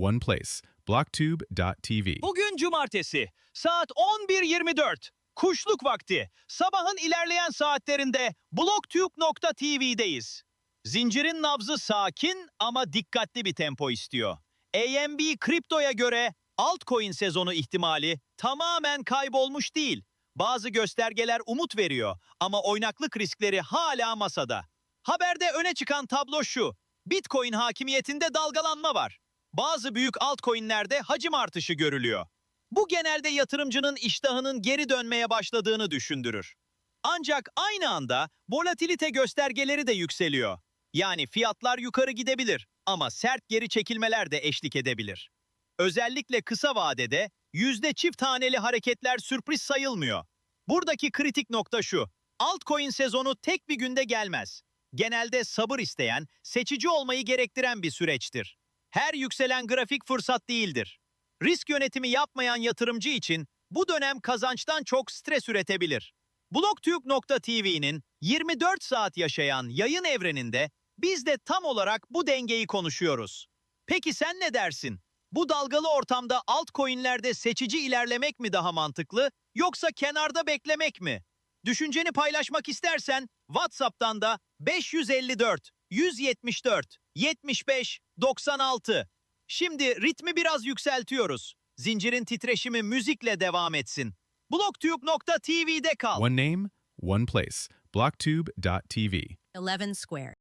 one place. Blocktube.tv. Bugün cumartesi. Saat 11.24. Kuşluk vakti. Sabahın ilerleyen saatlerinde blogtube.tv'deyiz. Zincirin nabzı sakin ama dikkatli bir tempo istiyor. AMB kriptoya göre altcoin sezonu ihtimali tamamen kaybolmuş değil. Bazı göstergeler umut veriyor ama oynaklık riskleri hala masada. Haberde öne çıkan tablo şu. Bitcoin hakimiyetinde dalgalanma var. Bazı büyük altcoin'lerde hacim artışı görülüyor. Bu genelde yatırımcının iştahının geri dönmeye başladığını düşündürür. Ancak aynı anda volatilite göstergeleri de yükseliyor. Yani fiyatlar yukarı gidebilir ama sert geri çekilmeler de eşlik edebilir. Özellikle kısa vadede yüzde çift taneli hareketler sürpriz sayılmıyor. Buradaki kritik nokta şu. Altcoin sezonu tek bir günde gelmez. Genelde sabır isteyen, seçici olmayı gerektiren bir süreçtir. Her yükselen grafik fırsat değildir. Risk yönetimi yapmayan yatırımcı için bu dönem kazançtan çok stres üretebilir. Blogtürk.tv'nin 24 saat yaşayan yayın evreninde biz de tam olarak bu dengeyi konuşuyoruz. Peki sen ne dersin? Bu dalgalı ortamda altcoin'lerde seçici ilerlemek mi daha mantıklı yoksa kenarda beklemek mi? Düşünceni paylaşmak istersen WhatsApp'tan da 554 174 75 96. Şimdi ritmi biraz yükseltiyoruz. Zincirin titreşimi müzikle devam etsin. Blogtube.tv'de kal. One name, one place. Blocktube.tv. 11 square.